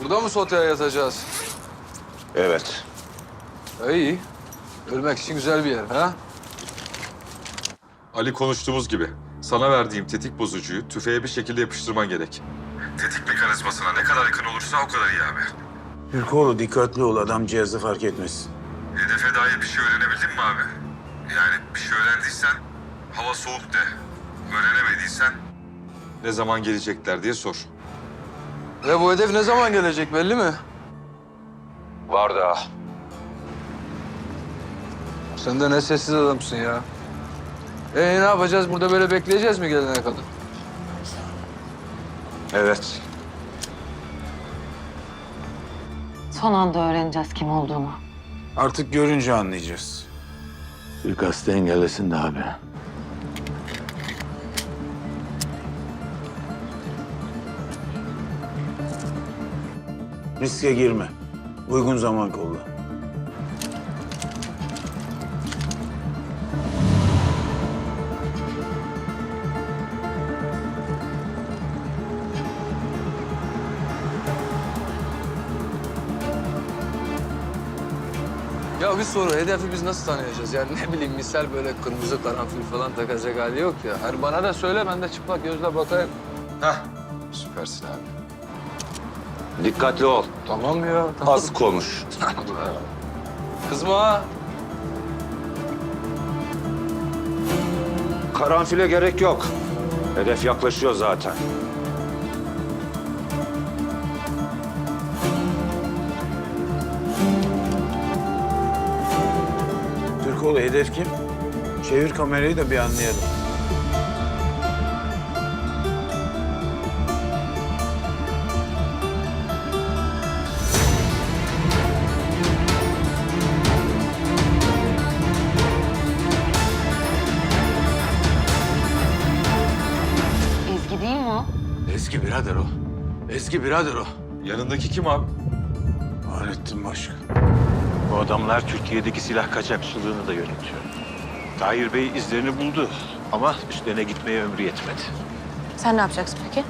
Burada mı soteye yatacağız? Evet. İyi. Ölmek için güzel bir yer ha? Ali konuştuğumuz gibi sana verdiğim tetik bozucuyu tüfeğe bir şekilde yapıştırman gerek. Tetik mekanizmasına ne kadar yakın olursa o kadar iyi abi. Hürkoğlu dikkatli ol adam cihazı fark etmesin. Hedefe dair bir şey öğrenebildin mi abi? Yani bir şey öğrendiysen hava soğuk de. Öğrenemediysen ne zaman gelecekler diye sor. Ve bu hedef ne zaman gelecek belli mi? Var da. Sen de ne sessiz adamsın ya. E ne yapacağız? Burada böyle bekleyeceğiz mi gelene kadar? Evet. Son anda öğreneceğiz kim olduğunu. Artık görünce anlayacağız. Suikastı engellesin de abi. Riske girme. Uygun zaman kolla. Ya bir soru, hedefi biz nasıl tanıyacağız? Yani ne bileyim misal böyle kırmızı karanfil falan takacak hali yok ya. Hani bana da söyle, ben de çıplak gözle bakayım. Heh, süpersin abi. Dikkatli ol. Tamam ya, tamam. Az konuş. Kızma ha. Karanfile gerek yok. Hedef yaklaşıyor zaten. Türkoğlu hedef kim? Çevir kamerayı da bir anlayalım. Eski birader o. Yanındaki kim abi? Fahrettin Başkan. Bu adamlar Türkiye'deki silah kaçakçılığını da yönetiyor. Tahir Bey izlerini buldu ama üstlerine gitmeye ömrü yetmedi. Sen ne yapacaksın peki?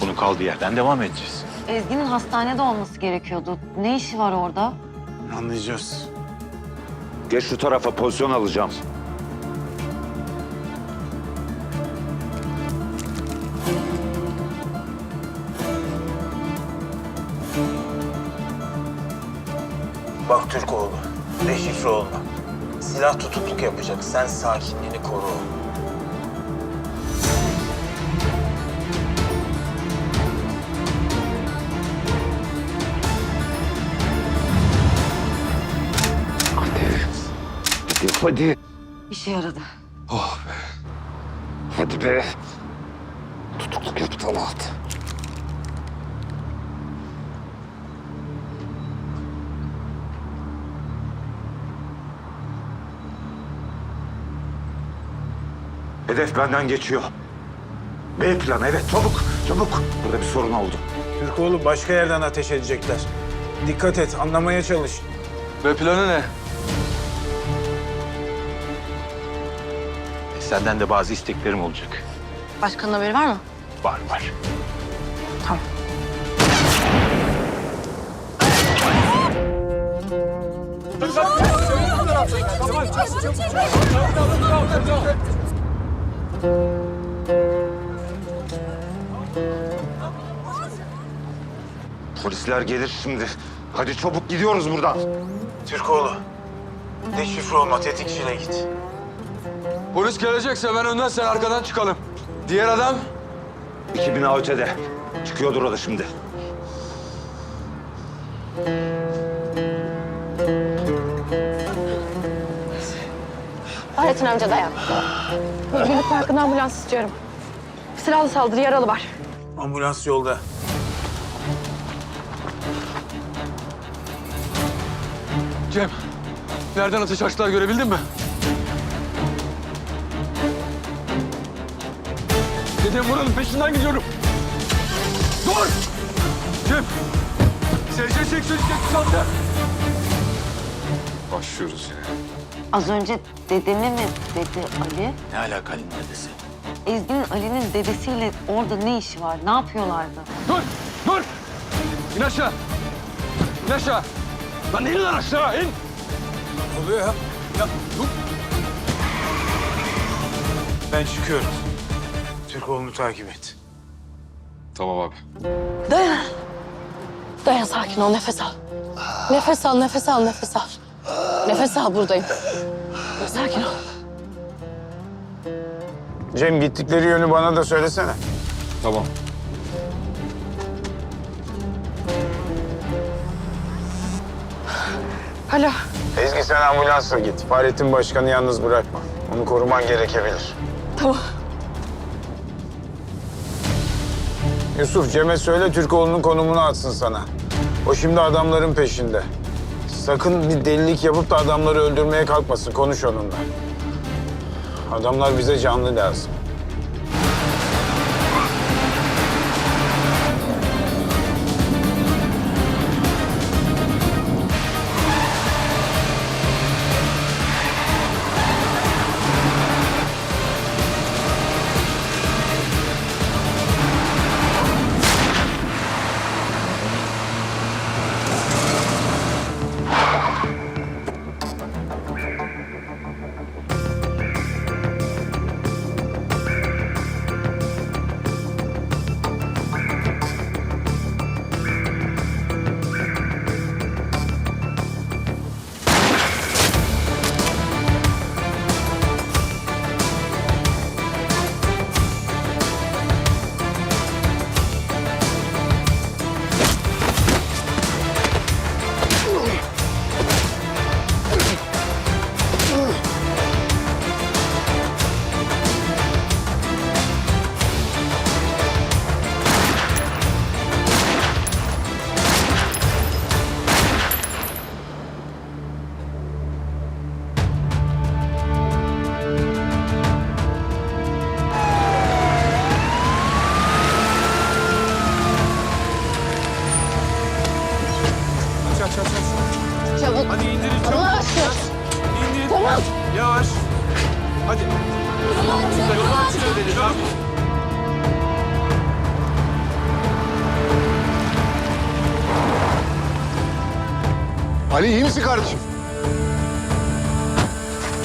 Bunun kaldığı yerden devam edeceğiz. Ezgi'nin hastanede olması gerekiyordu. Ne işi var orada? Anlayacağız. Geç şu tarafa pozisyon alacağım. Deşifre olma. Silah tutukluk yapacak. Sen sakinliğini koru. Hadi, hadi. İşe yaradı. Hadi be. Tutukluk yap Talat. Hedef benden geçiyor. B planı evet çabuk çabuk. Burada bir sorun oldu. Türkoğlu başka yerden ateş edecekler. Dikkat et, anlamaya çalış. Ve planı ne? Senden de bazı isteklerim olacak. Başkanın haberi var mı? Var var. Tamam. Polisler gelir şimdi. Hadi çabuk gidiyoruz buradan. Türkoğlu, deşifre olma, tetikçine git. Polis gelecekse ben önden sen arkadan çıkalım. Diğer adam? İki bina ötede. Çıkıyordur o da şimdi. Fahrettin amca dayan. Gülük Parkı'ndan ambulans istiyorum. Silahlı saldırı yaralı var. Ambulans yolda. Cem, nereden ateş açtılar görebildin mi? Dedim buranın peşinden gidiyorum. Dur! Cem! SC 88 aldı. Başlıyoruz yine. Az önce dedemi mi dedi Ali? Ne alakalı dedesi? Ezgi'nin Ali'nin dedesiyle orada ne işi var? Ne yapıyorlardı? Dur! Dur! İn aşağı. İn aşağı. Lan in lan aşağı in. Ne oluyor ya? Ya dur. Ben çıkıyorum. Türkoğlu'nu takip et. Tamam abi. Dayan. Dayan sakin ol nefes al. Nefes al nefes al nefes al. Nefes al buradayım. Sakin ol. Cem gittikleri yönü bana da söylesene. Tamam. Alo. Ezgi sen ambulansla git. Fahrettin Başkan'ı yalnız bırakma. Onu koruman gerekebilir. Tamam. Yusuf Cem'e söyle Türkoğlu'nun konumunu atsın sana. O şimdi adamların peşinde. Sakın bir delilik yapıp da adamları öldürmeye kalkmasın. Konuş onunla. Adamlar bize canlı lazım. Misin kardeşim?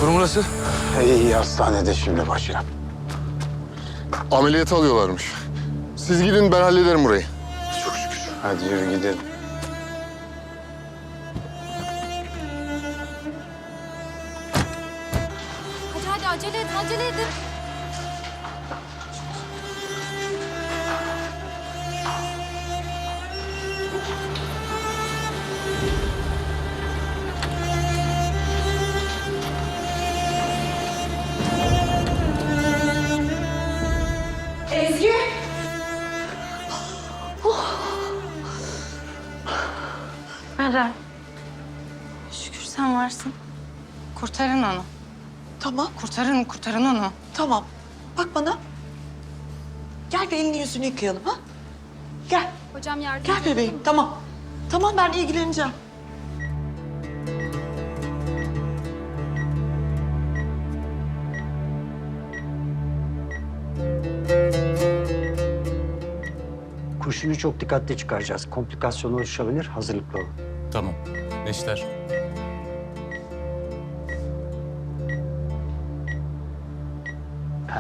Durum nasıl? İyi hastanede şimdi başkan. Ameliyata alıyorlarmış. Siz gidin ben hallederim burayı. Çok şükür. Hadi yürü gidelim. Sen varsın. Kurtarın onu. Tamam, Kurtarın, kurtarın onu. tamam. Bak bana. Gel bir elini yüzünü yıkayalım ha. Gel, Hocam yardım gel bebeğim. Tamam. Tamam ben ilgileneceğim. Kurşunu çok dikkatli çıkaracağız. Komplikasyon oluşabilir. Hazırlıklı olun. Tamam. Neşter.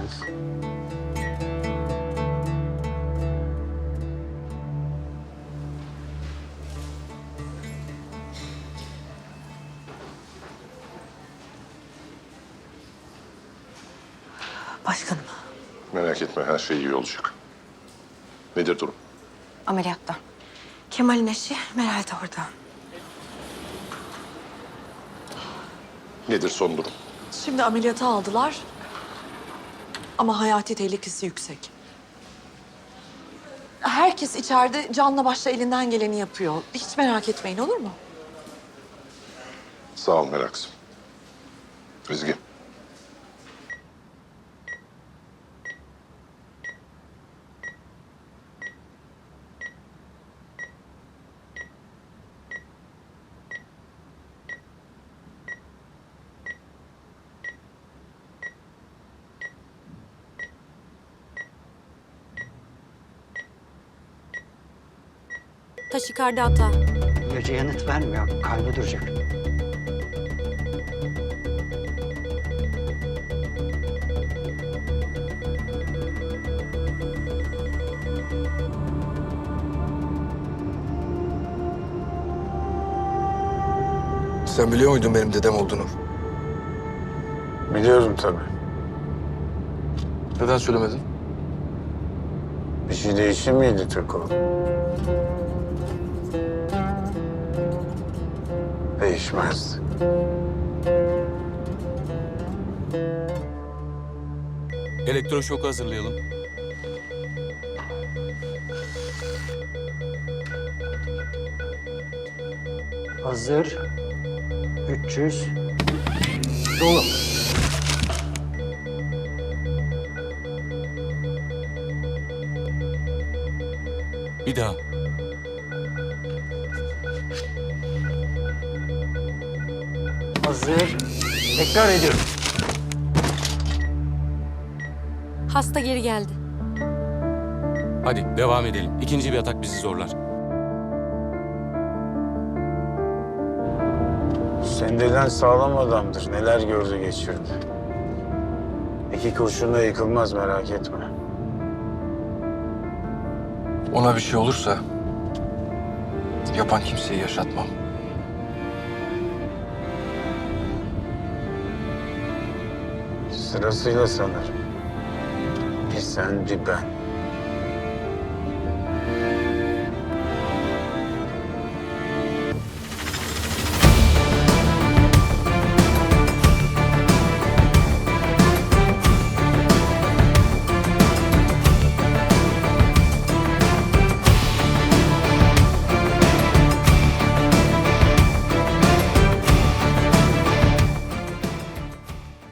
Pens. Başkanım. Merak etme her şey iyi olacak. Nedir durum? Ameliyatta. Kemal'in eşi Meral de orada. Nedir son durum? Şimdi ameliyata aldılar. Ama hayati tehlikesi yüksek. Herkes içeride canla başla elinden geleni yapıyor. Hiç merak etmeyin olur mu? Sağ ol meraksın. Ezgi. Taşikardi hata. İlacı yanıt vermiyor. Kalbi duracak. Sen biliyor muydun benim dedem olduğunu? Biliyorum tabii. Neden söylemedin? Bir şey değişir miydi Türkoğlu? Değişmezdi. Elektroşok hazırlayalım. Hazır. 300. Dolu. Bir daha. Hazır. Tekrar ediyorum. Hasta geri geldi. Hadi devam edelim. İkinci bir atak bizi zorlar. Sendelen sağlam adamdır. Neler gördü geçirdi. İki kurşunla yıkılmaz merak etme. Ona bir şey olursa yapan kimseyi yaşatmam. Sırasıyla sanırım. Bir sen bir ben.